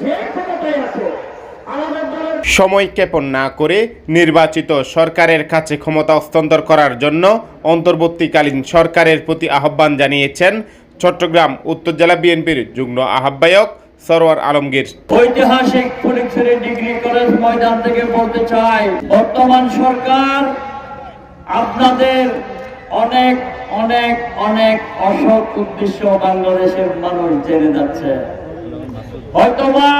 যে সময় ক্ষেপণ না করে নির্বাচিত সরকারের কাছে ক্ষমতা হস্তান্তর করার জন্য অন্তর্বর্তীকালীন সরকারের প্রতি আহ্বান জানিয়েছেন চট্টগ্রাম, উত্তর জেলা বিএনপির যুগ্ম আহ্বায়ক সরোয়ার আলমগীর। ঐতিহাসিক ফটিকছড়ি ডিগ্রি কলেজ ময়দান থেকে বলতে চাই, বর্তমান সরকার আপনাদের অনেক অনেক অনেক অসৎ উদ্দেশ্য বাংলাদেশের মানুষ জেনে যাচ্ছে। হয়তোবা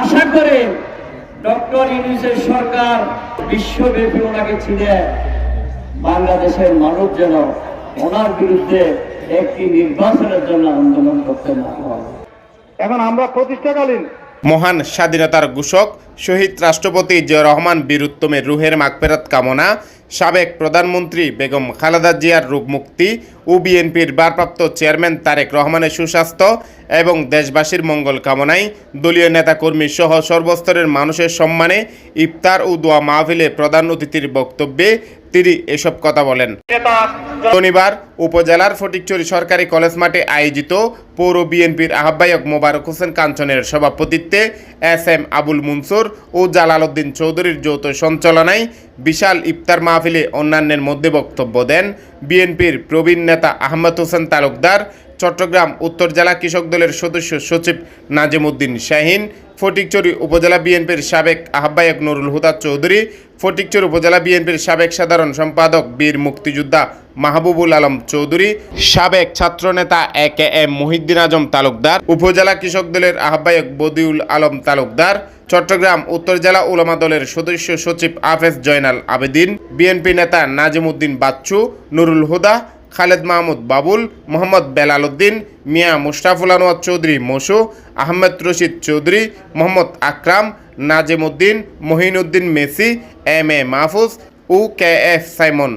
আশা করে ডক্টর ইউনিসের সরকার বিশ্বব্যাপী ওনাকে ছিঁড়ে বাংলাদেশের মানুষ যেন ওনার বিরুদ্ধে একটি নির্বাচনের জন্য আন্দোলন করতে না হয় এখন আমরা প্রতিষ্ঠাকালীন মহান স্বাধীনতার ঘোষক শহীদ রাষ্ট্রপতি জিয়া রহমান বীরুত্তমের রুহের মাগফেরাত কামনা, সাবেক প্রধানমন্ত্রী বেগম খালেদা জিয়ার রোগমুক্তি ও বিএনপির ভারপ্রাপ্ত চেয়ারম্যান তারেক রহমানের সুস্বাস্থ্য এবং দেশবাসীর মঙ্গল কামনায় দলীয় নেতাকর্মী সহ সর্বস্তরের মানুষের সম্মানে ইফতার ও দোয়া মাহফিলে প্রধান অতিথির বক্তব্যে তিনি এসব কথা বলেন। শনিবার উপজেলার ফটিকচুরি সরকারি কলেজ মাঠে আয়োজিত পৌর বিএনপির আহ্বায়ক মোবারক হোসেন কাঞ্চনের সভাপতিত্বে এস এম আবুল মনসুর ও জালাল উদ্দিন চৌধুরীর যৌথ সঞ্চালনায় বিশাল ইফতার মাহফিলে অন্যান্যের মধ্যে বক্তব্য দেন বিএনপির প্রবীণ নেতা আহমদ হোসেন তালুকদার চট্টগ্রাম উত্তর জেলা কৃষক দলের সদস্য সচিব নাজিমুদ্দিন শাহিন, ফটিকচুরি উপজেলা বিএনপির সাবেক আহ্বায়ক নুরুল হুদা চৌধুরী, ফটিকচুর উপজেলা বিএনপির সাবেক সাধারণ সম্পাদক বীর মুক্তিযোদ্ধা মাহবুবুল আলম চৌধুরী, সাবেক ছাত্রনেতা A K M Mohiuddin Azam Talukdar, উপজেলা কৃষক দলের আহ্বায়ক বদিউল আলম তালুকদার, চট্টগ্রাম উত্তর জেলা উলামা দলের সদস্য সচিব আফেজ জয়নাল আবেদিন, বিএনপি নেতা Nazimuddin Bachchu, Nurul Huda Khaled Mahmud Babul, Mohammad Belal Uddin, Mia Musharraful Anwar Chowdhury Masu Ahmed Rashid Chowdhury, Mohammad Akram, Nazim Uddin Mohinuddin Messi, M A Mahfuz O K F Simon.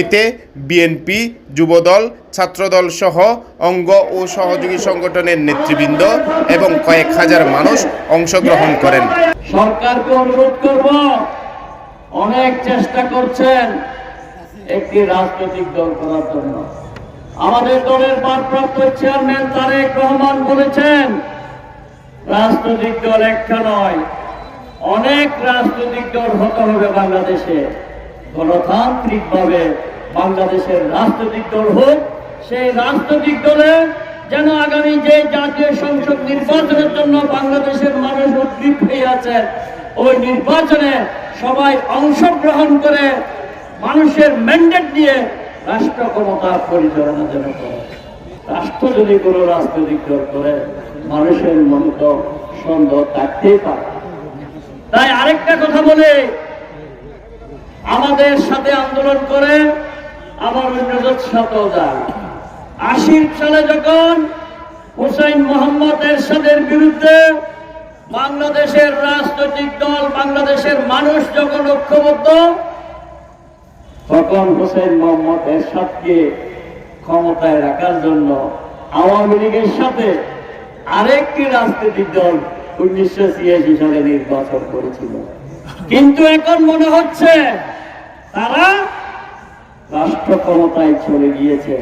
এতে BNP, Jubodal, Chhatradal সহ অঙ্গ ও সহযোগী সংগঠনের নেতৃবৃন্দ এবং কয়েক হাজার মানুষ অংশগ্রহণ করেন। সরকারকে অনুরোধ করব অনেক চেষ্টা করছেন একটি রাজনৈতিক দল করার জন্য। আমাদের দলের ভারপ্রাপ্ত চেয়ারম্যান তারেক রহমান বলেছেন, রাজনৈতিক দল একটা নয়, অনেক রাজনৈতিক দল হতে হবে বাংলাদেশে। গণতান্ত্রিক ভাবে বাংলাদেশের রাজনৈতিক দল হোক, সেই রাজনৈতিক দলে যেন আগামী যে জাতীয় সংসদ নির্বাচনের জন্য বাংলাদেশের মানুষ উদ্গ্রীব হয়ে আছেন, ওই নির্বাচনে সবাই অংশগ্রহণ করে মানুষের ম্যান্ডেট দিয়ে রাষ্ট্র ক্ষমতা পরিচালনা যেন করে। রাষ্ট্র যদি কোনো রাজনৈতিক দল করে, মানুষের মনে তো সন্দেহ থাকতেই পারে। তাই আরেকটা কথা বলে, আমাদের সাথে আন্দোলন করে আবার অন্যদের সাথেও যায়। আশির সালে যখন হুসাইন মোহাম্মদ এরশাদের বিরুদ্ধে বাংলাদেশের রাজনৈতিক দল, বাংলাদেশের মানুষ যখন ঐক্যবদ্ধ, তখন হুসেন মোহাম্মদ এরশাদকে ক্ষমতায় রাখার জন্য আওয়ামী লীগের সাথে আরেকটি রাজনৈতিক দল উনিশশো ছিয়াশি সালে নির্বাচন করেছিল। কিন্তু এখন মনে হচ্ছে তারা রাষ্ট্র ক্ষমতায় চলে গিয়েছে।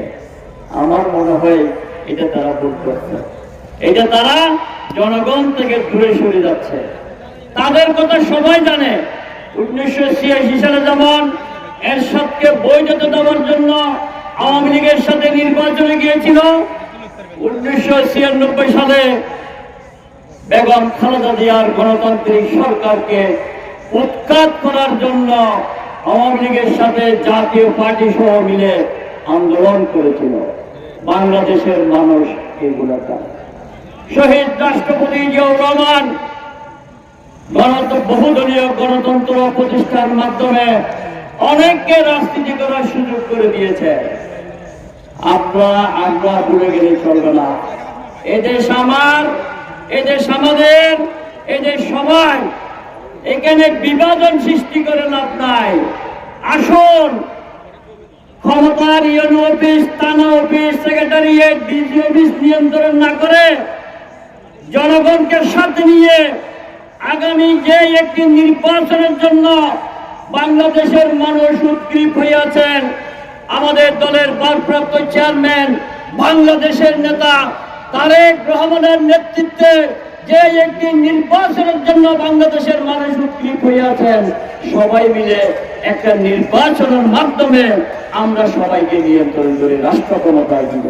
আমার মনে হয় এটা তারা ভুল করছে। এটা তারা জনগণ থেকে দূরে সরে যাচ্ছে। তাদের কথা সবাই জানে। উনিশশো ছিয়াশি সালে যেমন এরশাদকে বৈধতা দেওয়ার জন্য আওয়ামী লীগের সাথে নির্বাচনে গিয়েছিল, উনিশশো ছিয়ানব্বই সালে বেগম খালেদা জিয়ার গণতান্ত্রিক সরকারকে উৎখাত করার জন্য আওয়ামী লীগের সাথে জাতীয় পার্টি সহ মিলে আন্দোলন করেছিল। বাংলাদেশের মানুষ এগুলো। শহীদ রাষ্ট্রপতি জিয়াউর রহমান, গণতন্ত্র, বহুদলীয় গণতন্ত্র প্রতিষ্ঠার মাধ্যমে অনেককে রাজনীতি করার সুযোগ করে দিয়েছে। আমরা আমরা ভুলে গেলে চলবে না। এদেশ আমার, এদেশ আমাদের, এদেশ সবাই। এখানে বিভাজন সৃষ্টি করে লাভ নাই। আসুন, ক্ষমতার ইউনো অফিস, থানা অফিস, সেক্রেটারিয়েট, ডিজি অফিস নিয়ন্ত্রণ না করে জনগণকে সাথে নিয়ে আগামী যে একটি নির্বাচনের জন্য বাংলাদেশের মানুষ উদ্গ্রীব হয়ে আছেন আমাদের দলের ভারপ্রাপ্ত চেয়ারম্যান, বাংলাদেশের নেতা তারেক রহমানের নেতৃত্বে যে একটি নির্বাচনের জন্য বাংলাদেশের মানুষ উৎক্লিপ হয়ে আছেন সবাই মিলে একটা নির্বাচনের মাধ্যমে আমরা সবাইকে নিয়ন্ত্রণ করে রাষ্ট্র ক্ষমতায় দিব